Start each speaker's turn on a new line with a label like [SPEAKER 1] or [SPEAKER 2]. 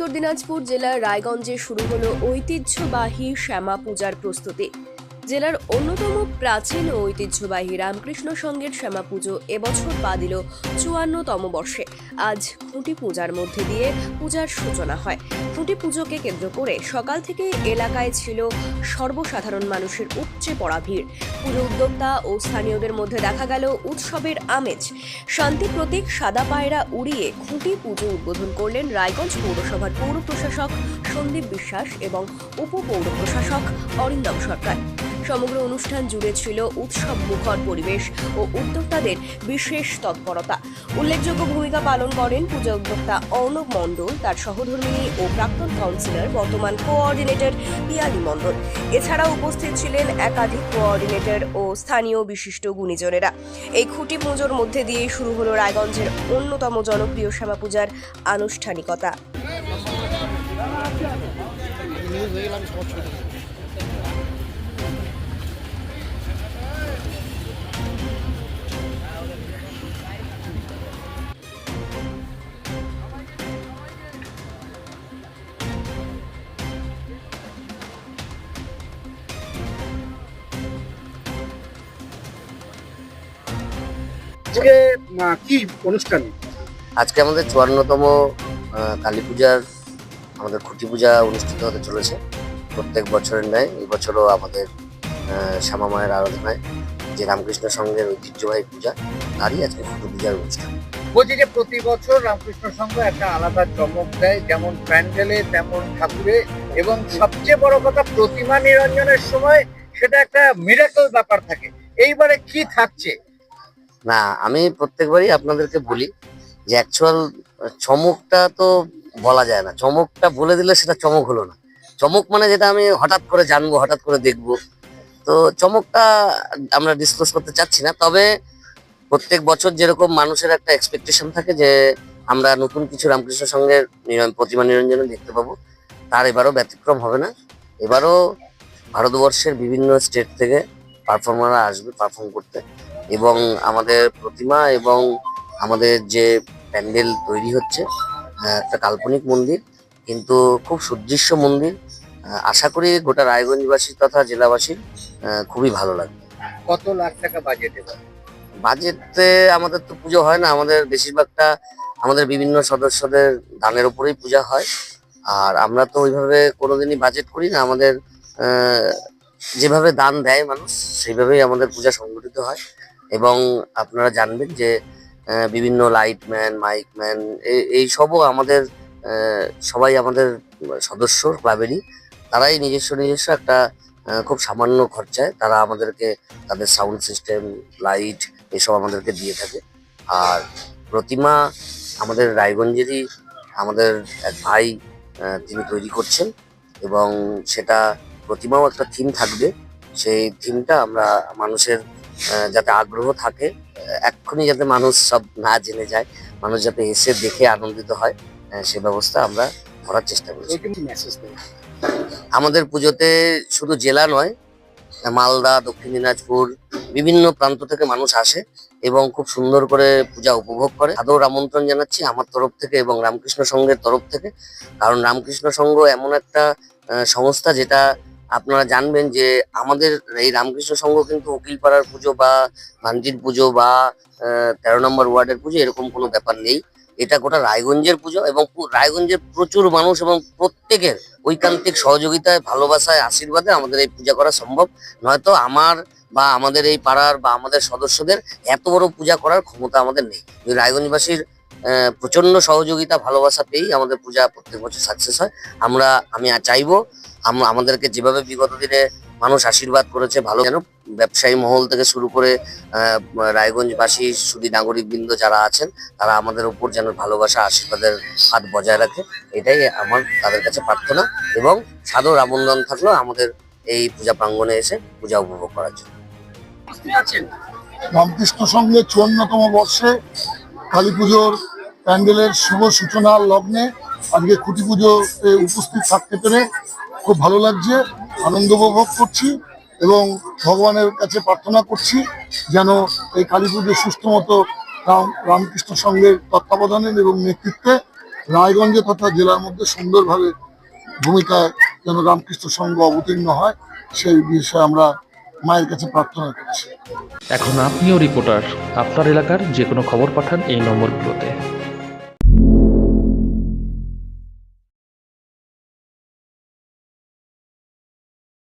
[SPEAKER 1] উত্তর দিনাজপুর জেলার রায়গঞ্জে শুরু হল ঐতিহ্যবাহী শ্যামা পূজার প্রস্তুতি। জেলার অন্যতম প্রাচীন ও ঐতিহ্যবাহী রামকৃষ্ণ সঙ্গের শ্যামা পুজো এবছর পা দিল চুয়ান্নতম বর্ষে। আজ খুঁটি পূজার মধ্যে দিয়ে পূজার সূচনা হয়। খুঁটি পুজোকে কেন্দ্র করে সকাল থেকে এলাকায় ছিল সর্বসাধারণ মানুষের উপচে পড়া ভিড়। পুজো উদ্যোক্তা ও স্থানীয়দের মধ্যে দেখা গেল উৎসবের আমেজ। শান্তি প্রতীক সাদা পায়রা উড়িয়ে খুঁটি পুজো উদ্বোধন করলেন রায়গঞ্জ পৌরসভার পৌর প্রশাসক সন্দীপ বিশ্বাস এবং উপপৌর প্রশাসক অরিন্দম সরকার। সমগ্র অনুষ্ঠান জুড়ে ছিল উৎসব মুখর পরিবেশ ও উদ্যোক্তাদের বিশেষ তৎপরতা। উল্লেখযোগ্য ভূমিকা পালন করেন পূজা উদ্যোক্তা অর্ণব মণ্ডল, তার সহধর্মিনী ও প্রাক্তন কাউন্সিলর বর্তমান কোঅর্ডিনেটর পিয়ালি মণ্ডল। এছাড়াও উপস্থিত ছিলেন একাধিক কোঅর্ডিনেটর ও স্থানীয় বিশিষ্ট গুণীজনেরা। এই খুঁটি পুজোর মধ্যে দিয়েই শুরু হলো রায়গঞ্জের অন্যতম জনপ্রিয় শ্যামা পূজার আনুষ্ঠানিকতা
[SPEAKER 2] আজকে কি অনুষ্ঠান?
[SPEAKER 3] আজকে আমাদের চুয়ান্নতম কালী পূজার আমাদের খুঁটি পূজা অনুষ্ঠিত হতে চলেছে। প্রত্যেক বছরের ন্যায় এই বছরও আমাদের শ্যামা মায়ের আরাধনায় যে রামকৃষ্ণ সঙ্গের ঐতিহ্যবাহী পূজা তারই আজকে খুঁটি পূজার অনুষ্ঠান।
[SPEAKER 2] বলছি যে প্রতি বছর রামকৃষ্ণ সংঘ একটা আলাদা চমক দেয় যেমন প্যান্ডেলে তেমন ঠাকুরে এবং সবচেয়ে বড় কথা প্রতিমা নিরঞ্জনের সময় সেটা একটা মিরাকল ব্যাপার থাকে। এইবারে কি থাকছে?
[SPEAKER 3] না, আমি প্রত্যেকবারই আপনাদেরকে বলি যে অ্যাকচুয়াল চমকটা তো বলা যায় না। চমকটা বলে দিলে সেটা চমক হলো না। চমক মানে যেটা আমি হঠাৎ করে জানব, হঠাৎ করে দেখব। তো চমকটা আমরা ডিসকাস করতে চাচ্ছি না, তবে প্রত্যেক বছর যেরকম মানুষের একটা এক্সপেকটেশন থাকে যে আমরা নতুন কিছু রামকৃষ্ণ সঙ্গে প্রতিমা নিরঞ্জনে দেখতে পাবো, তার এবারও ব্যতিক্রম হবে না। এবারও ভারতবর্ষের বিভিন্ন স্টেট থেকে পারফর্মাররা আসবে পারফর্ম করতে। এবং আমাদের প্রতিমা এবং আমাদের যে প্যান্ডেল তৈরি হচ্ছে একটা কাল্পনিক মন্দির কিন্তু খুব সুদৃশ্য মন্দির। আশা করি গোটা রায়গঞ্জবাসী তথা জেলাবাসীর খুবই ভালো লাগবে।
[SPEAKER 2] কত লাখ টাকা বাজেট
[SPEAKER 3] বাজেটে আমাদের তো পুজো হয় না আমাদের বেশিরভাগটা আমাদের বিভিন্ন সদস্যদের দানের উপরেই পূজা হয়। আর আমরা তো ওইভাবে কোনোদিনই বাজেট করি না আমাদের যেভাবে দান দেয় মানুষ সেইভাবেই আমাদের পূজা সংগঠিত হয়। এবং আপনারা জানবেন যে বিভিন্ন লাইটম্যান মাইকম্যান এই সবও আমাদের সবাই আমাদের সদস্য ক্লাবেরই তারাই নিজস্ব নিজস্ব একটা খুব সামান্য খরচায় তারা আমাদেরকে তাদের সাউন্ড সিস্টেম লাইট এসব আমাদেরকে দিয়ে থাকে। আর প্রতিমা আমাদের রায়গঞ্জেরই আমাদের এক ভাই তিনি তৈরি করছেন এবং সেটা প্রতিমাও একটা থিম থাকবে। সেই থিমটা আমরা মানুষের যাতে আগ্রহ থাকে এক্ষুনি যাতে মানুষ সব না জেনে যায় মানুষ যাতে এসে দেখে আনন্দিত হয় সে ব্যবস্থা আমরা করার চেষ্টা করছি। আমাদের পুজোতে শুধু জেলা নয় মালদা দক্ষিণ দিনাজপুর বিভিন্ন প্রান্ত থেকে মানুষ আসে এবং খুব সুন্দর করে পূজা উপভোগ করে। আদর আমন্ত্রণ জানাচ্ছি আমার তরফ থেকে এবং রামকৃষ্ণ সংঘের তরফ থেকে। কারণ রামকৃষ্ণ সংঘ এমন একটা সংস্থা যেটা আপনারা জানবেন যে আমাদের এই রামকৃষ্ণ সংঘ কিন্তু উকিলপাড়ার পুজো বা ভান্তির পুজো বা তেরো নম্বর ওয়ার্ডের পুজো এরকম কোনো ব্যাপার নেই। এটা গোটা রায়গঞ্জের পুজো এবং রায়গঞ্জের প্রচুর মানুষ এবং প্রত্যেকের ঐকান্তিক সহযোগিতায়, ভালোবাসায়, আশীর্বাদে আমাদের এই পূজা করা সম্ভব। নয়তো আমার বা আমাদের এই পাড়ার বা আমাদের সদস্যদের এত বড় পূজা করার ক্ষমতা আমাদের নেই। রায়গঞ্জবাসীর প্রচণ্ড সহযোগিতা, ভালোবাসা পেয়েই আমাদের পূজা প্রত্যেক বছর সাকসেস হয়, আমরা, আমি চাইব আমাদেরকে যেভাবে বিগত দিনে মানুষ আশীর্বাদ করেছে ভালো যেন ব্যবসায়ী মহল থেকে শুরু করে আহ, রায়গঞ্জবাসী সুদী নাগরিক বৃন্দ যারা আছেন তারা আমাদের উপর যেন ভালোবাসা আশীর্বাদের হাত বজায় রাখে এটাই আমার তাদের কাছে প্রার্থনা এবং সাদর আবন্ধন থাকল আমাদের এই পূজা প্রাঙ্গণে এসে পূজা উপভোগ করার জন্য।
[SPEAKER 4] রামকৃষ্ণ সঙ্গে চুয়ান্নতম বর্ষে কালী পুজোর প্যান্ডেলের শুভ সূচনার লগ্নে আজকে খুঁটি পুজোতে উপস্থিত থাকতে পেরে খুব ভালো লাগছে, আনন্দ উপভোগ করছি এবং ভগবানের কাছে প্রার্থনা করছি যেন এই কালী পুজো সুস্থ মতো রাম, রামকৃষ্ণ সঙ্গের তত্ত্বাবধানে এবং নেতৃত্বে রায়গঞ্জে তথা জেলার মধ্যে সুন্দরভাবে ভূমিকায় যেন রামকৃষ্ণ সংঘ অবতীর্ণ হয়, সেই বিষয়ে আমরা মায়ের কাছে প্রার্থনা করছি।
[SPEAKER 5] এখন আপনিও রিপোর্টার, আপনার এলাকার যে কোনো খবর পাঠান এই নম্বরগুলোতে।